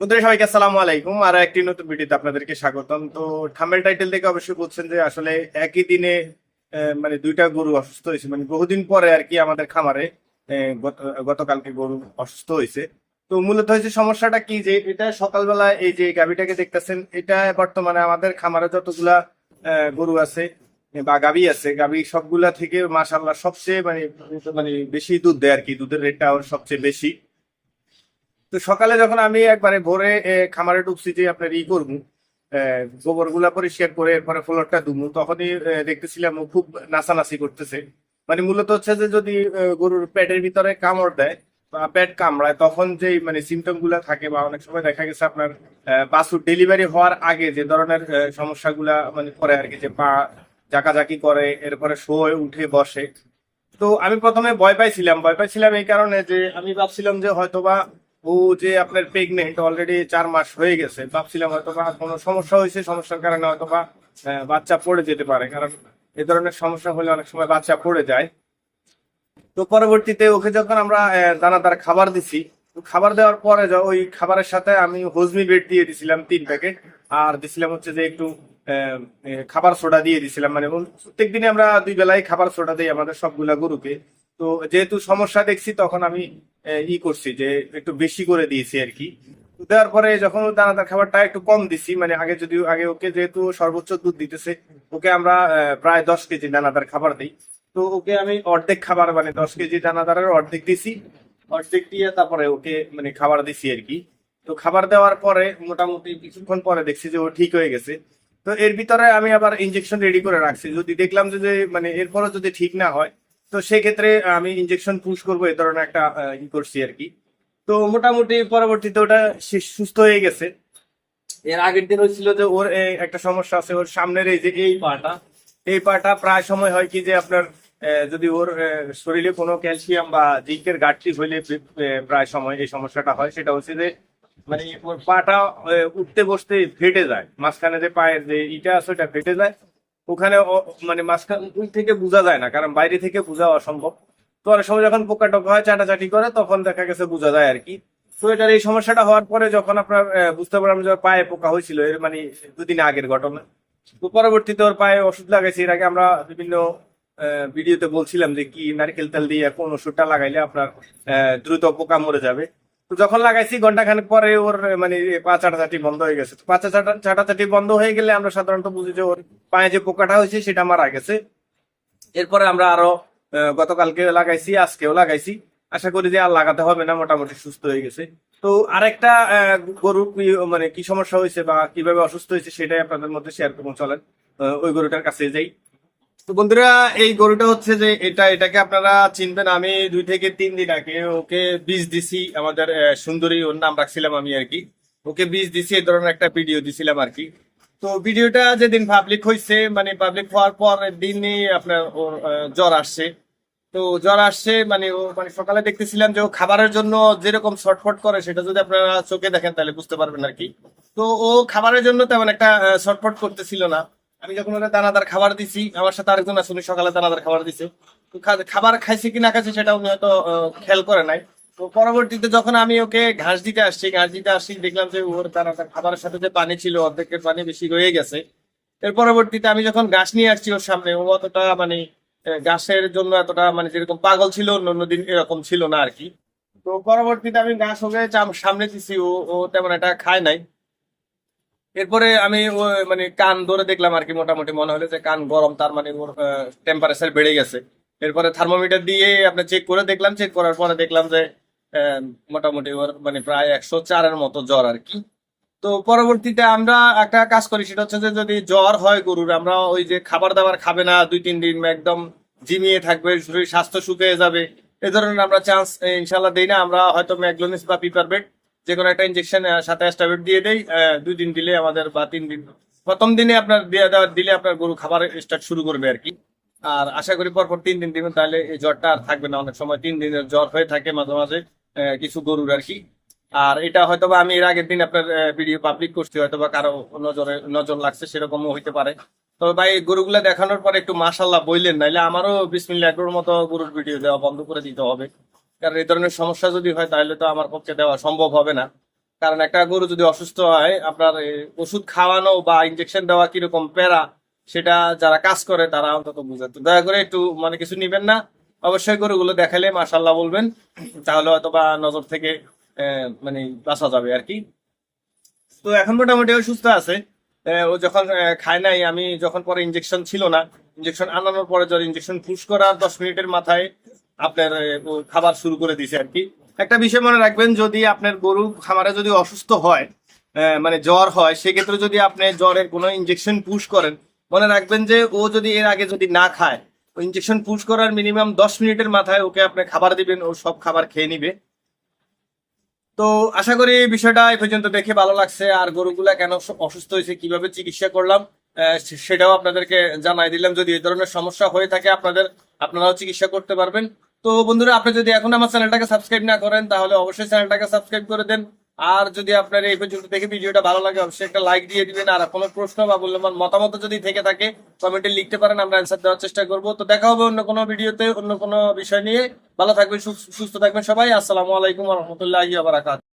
বন্ধুরা, সবাইকে আসসালামু আলাইকুম। আর একটি নতুন ভিডিওতে আপনাদেরকে স্বাগতম। তো থাম্বেল টাইটেল থেকে অবশ্যই বলছেন যে আসলে একই দিনে মানে দুইটা গরু অসুস্থ হয়েছে। মানে বহুদিন পরে আর কি আমাদের খামারে গতকালকে গরু অসুস্থ হয়েছে। তো মূলত হয়েছে সমস্যাটা কি যে এটা সকালবেলা এই যে গাভীটাকে দেখতেছেন, এটা বর্তমানে আমাদের খামারে যতগুলা গরু আছে, বা গাভী আছে, গাভী সবগুলা থেকে মাসাল্লাহ সবচেয়ে মানে মানে বেশি দুধ দেয় আর কি। দুধের রেটটা সবচেয়ে বেশি। তো সকালে যখন আমি একবারে ভোরে খামারে ঢুকছি যে আপনার ই করব গোবরগুলা পরিষ্কার করে এরপরে ফ্লোরটা দুমু, তখনই দেখতেছিলাম ও খুব নাচানাচি করতেছে। মানে মূলত হচ্ছে যে যদি গরুর পেটের ভিতরে কামড় দেয় বা পেট কামড়ায়, তখন যে মানে সিমটমগুলা থাকে বা অনেক সময় দেখা গেছে আপনার বাছুর ডেলিভারি হওয়ার আগে যে ধরনের সমস্যাগুলা মানে করে আর কি, যে পা জাকাজাকি করে, এরপরে শোয়ে উঠে বসে। তো আমি প্রথমে ভয় পাইছিলাম ভয় পাইছিলাম এই কারণে যে, আমি ভাবছিলাম যে হয়তোবা ও যে আপনার প্রেগনেন্ট অলরেডি চার মাস হয়ে গেছে ভাবছিলাম হয়তোবা কোনো সমস্যা হয়েছে সমস্যার কারণে হয়তোবা আহ, বাচ্চা পড়ে যেতে পারে কারণ এ ধরনের সমস্যা হলে অনেক সময় বাচ্চা পড়ে যায়। তো পরবর্তীতে ওকে যখন আমরা দানাদার খাবার দিছি খাবার দেওয়ার পরে ওই খাবারের সাথে আমি হজমি বেড দিয়ে দিছিলাম তিন প্যাকেট আর দিছিলাম হচ্ছে যে একটু খাবার সোডা দিয়ে দিছিলাম। মানে প্রত্যেক দিনে আমরা দুই বেলায় খাবার সোডা দিই আমাদের সবগুলা গরুকে। তো যেহেতু সমস্যা দেখছি, তখন আমি ই করছি যে একটু বেশি করে দিয়েছি আর কি। দেওয়ার পরে যখন দানাদার খাবারটা একটু কম দিছি মানে আগে যদি আগে ওকে যেহেতু সর্বোচ্চ দুধ দিতেছে, ওকে আমরা প্রায় দশ কেজি দানাদার খাবার দিই। তো ওকে আমি অর্ধেক খাবার মানে দশ কেজি দানাদারের অর্ধেক দিছি। অর্ধেক দিয়ে তারপরে ওকে মানে খাবার দিছি আর কি। তো খাবার দেওয়ার পরে মোটামুটি কিছুক্ষণ পরে দেখছি যে ও ঠিক হয়ে গেছে। তো এর ভিতরে আমি আবার ইনজেকশন রেডি করে রাখছি। যদি দেখলাম যে মানে এরপরও যদি ঠিক না হয় তো সেক্ষেত্রে আমি ইনজেকশন পুশ করব এই ধরনের একটা ই করছি আর কি। তো মোটামুটি পরবর্তীতে ওটা সুস্থ হয়ে গেছে। এর আগের দিন হয়েছিল যে ওর একটা সমস্যা আছে, ওর সামনের এই যে এই পাটা এই পাটা প্রায় সময় হয় কি যে আপনার যদি ওর শরীরে কোনো ক্যালসিয়াম বা জিঙ্কের ঘাটতি হইলে প্রায় সময় এই সমস্যাটা হয়। সেটা হচ্ছে যে মানে ওর পাটা উঠতে বসতে ফেটে যায়। মাঝখানে যে পায়ের যে ইটা আছে ওটা ফেটে যায়। ওখানে মানে মাঝখান থেকে বোঝা যায় না, কারণ বাইরে থেকে বোঝা অসম্ভব। তো অনেক সময় যখন পোকা টোকা হয়, চাটাচাটি করে, তখন দেখা গেছে বোঝা যায় আর কি। তো এটার এই সমস্যাটা হওয়ার পরে যখন আপনার বুঝতে পারলাম যে পায়ে পোকা হয়েছিল, এর মানে দুদিন আগের ঘটনা। তো পরবর্তীতে ওর পায়ে ওষুধ লাগাইছি, এর আগে আমরা বিভিন্ন ভিডিওতে বলছিলাম যে কি নারকেল তেল দিয়ে কোন ওষুধটা লাগাইলে আপনার দ্রুত পোকা মরে যাবে। যখন লাগাইছি ঘণ্টা খানেক পরে ওর মানে পা চাটাচাটি বন্ধ হয়ে গেছে। পা চাটাচাটি বন্ধ হয়ে গেলে আমরা সাধারণত বুঝি যে ওর পায়ে যে পোকাটা হয়েছে সেটা মারা গেছে। এরপরে আমরা আরও গতকালকে লাগাইছি আজকেও লাগাইছি। আশা করি যে আর লাগাতে হবে না মোটামুটি সুস্থ হয়ে গেছে। তো আরেকটা আহ, গরু কি- মানে কি সমস্যা হয়েছে বা কীভাবে অসুস্থ হয়েছে সেটাই আপনাদের মধ্যে শেয়ার করব চলেন। ওই গরুটার কাছে যাই। তো বন্ধুরা এই গরুটা হচ্ছে যে এটা এটাকে আপনারা চিনবেন আমি দুই থেকে তিন দিন আগে ওকে বীজ দিছি আমাদের সুন্দরী ওর নাম রাখছিলাম আমি আর কি। ওকে বীজ দিছি এই ধরনের একটা ভিডিও দিছিলাম আর কি। তো ভিডিওটা যেদিন পাবলিক হয়েছে মানে পাবলিক হওয়ার পর দিনই আপনার ওর জ্বর আসছে। তো জ্বর আসছে মানে ও মানে সকালে দেখতেছিলাম যে ও খাবারের জন্য যেরকম ছটফট করে সেটা যদি আপনারা চোখে দেখেন তাহলে বুঝতে পারবেন আর কি। তো ও খাবারের জন্য তেমন একটা আহ, ছটফট করতেছিল না। আমি যখন ওরা দানাদার খাবার দিছি, আমার সাথে আরেকজন আছে, উনি সকালে দানাদার খাবার দিছে। খাবার খাইছে কি না খাইছে সেটা উনি হয়তো খেয়াল করে নাই। তো পরবর্তীতে যখন আমি ওকে ঘাস দিতে আসছি, ঘাস দিতে আসছি, দেখলাম যে ওর দানাদার খাবারের সাথে যে পানি ছিল, অর্ধেকের পানি বেশি রয়ে গেছে। এর পরবর্তীতে আমি যখন ঘাস নিয়ে আসছি ওর সামনে, ও অতটা মানে ঘাসের জন্য এতটা মানে যেরকম পাগল ছিল অন্য দিন এরকম ছিল না আর কি। তো পরবর্তীতে আমি ঘাস ওকে সামনে দিছি, ও ও তেমন একটা খায় নাই। এরপরে আমি মানে কান ধরে দেখলাম আর কি মোটামুটি মনে হলো যে কান গরম, তার মানে ওর টেম্পারেচার বেড়ে গেছে। এরপরে থার্মোমিটার দিয়ে আপনার চেক করে দেখলাম চেক করার পরে দেখলাম যে মোটামুটি ওর মানে প্রায় একশো চারের মতো জ্বর আর কি। তো পরবর্তীতে আমরা একটা কাজ করি, সেটা হচ্ছে যে যদি জ্বর হয় গরুর, আমরা ওই যে খাবার দাবার খাবে না, দুই তিন দিন একদম জিমিয়ে থাকবে, শরীর স্বাস্থ্য শুকিয়ে যাবে। এই ধরনের আমরা চান্স ইনশাল্লাহ দিই না, আমরা হয়তো ম্যাগলোনিস বা পিপারবেট যে কোনো একটা ইনজেকশন সাথে স্টাবেট দিয়ে দেই দুই দিন দিলে আমাদের বা তিন দিন, প্রথম দিনে আপনার দিয়ে দেওয়া, দিলে আপনার গরু খাবার স্টার্ট শুরু করবে আর কি। আর আশা করি পরপর তিন দিন দিবেন, তাহলে এই জ্বরটা আর থাকবে না, অনেক সময় তিন দিনের জ্বর হয়ে থাকে মাঝে মাঝে কিছু গরুর আর কি। আর এটা হয়তো বা আমি এর আগের দিন আপনার ভিডিও পাবলিক করছি হয়তো বা কারও নজরে, নজর লাগছে, সেরকমও হইতে পারে। তবে ভাই গরুগুলা দেখানোর পরে একটু মাশাল্লাহ বললেন নাইলে আমারও বিসমিল্লাহ মতো গরুর ভিডিও দেওয়া বন্ধ করে দিতে হবে। কারণ এই ধরনের সমস্যা যদি হয়, তাহলে তো আমার পক্ষে দেওয়া সম্ভব হবে না। কারণ একটা গরু যদি অসুস্থ হয়, আপনার ওষুধ খাওয়ানো বা ইনজেকশন দেওয়া কীরকম প্যারা, সেটা যারা কাজ করে, তারা অন্তত বুঝে তো দয়া করে একটু মানে কিছু নিবেন না। অবশ্যই গরুগুলো দেখালে মাশাল্লাহ বলবেন, তাহলে হয়তো বা নজর থেকে মানে বাঁচা যাবে আর কি। তো এখন মোটামুটি ও সুস্থ আছে। ও যখন খায় নাই, আমি যখন পরে ইনজেকশন ছিল না ইনজেকশন আনানোর পরে যখন ইনজেকশন পুশ করার দশ মিনিটের মাথায় আপনার খাবার শুরু করে দিছে আর কি। একটা বিষয় মনে রাখবেন, যদি আপনার গরু খামারে যদি অসুস্থ হয় মানে জ্বর হয়, সেক্ষেত্রে যদি আপনি জ্বরের কোনো ইনজেকশন পুশ করেন, মনে রাখবেন যে ও যদি এর আগে যদি না খায় ইনজেকশন পুশ করার মিনিমাম দশ মিনিটের মাথায় ওকে আপনি খাবার দিবেন, ও সব খাবার খেয়ে নিবে। তো আশা করি বিষয়টা এই পর্যন্ত দেখে ভালো লাগছে, আর গরুগুলা কেন অসুস্থ হয়েছে, কীভাবে চিকিৎসা করলাম সেটাও আপনাদেরকে জানাই দিলাম। যদি এই ধরনের সমস্যা হয়ে থাকে আপনাদের, আপনারাও চিকিৎসা করতে পারবেন। তো বন্ধুরা, আপনি যদি এখন আমার চ্যানেলটাকে সাবস্ক্রাইব না করেন, তাহলে অবশ্যই চ্যানেলটাকে সাবস্ক্রাইব করে দেন। আর যদি আপনার এই পর্যন্ত দেখে ভিডিওটা ভালো লাগে, অবশ্যই একটা লাইক দিয়ে দিবেন। আর কোনো প্রশ্ন বা মূল্যবান মতামত যদি থেকে থাকে কমেন্টে লিখতে পারেন, আমরা অ্যান্সার দেওয়ার চেষ্টা করব। তো দেখা হবে অন্য কোনো ভিডিওতে, অন্য কোনো বিষয় নিয়ে। ভালো থাকবেন, সুস্থ থাকবেন সবাই। আসসালামু আলাইকুম রহমতুল্লাহ বারাকাত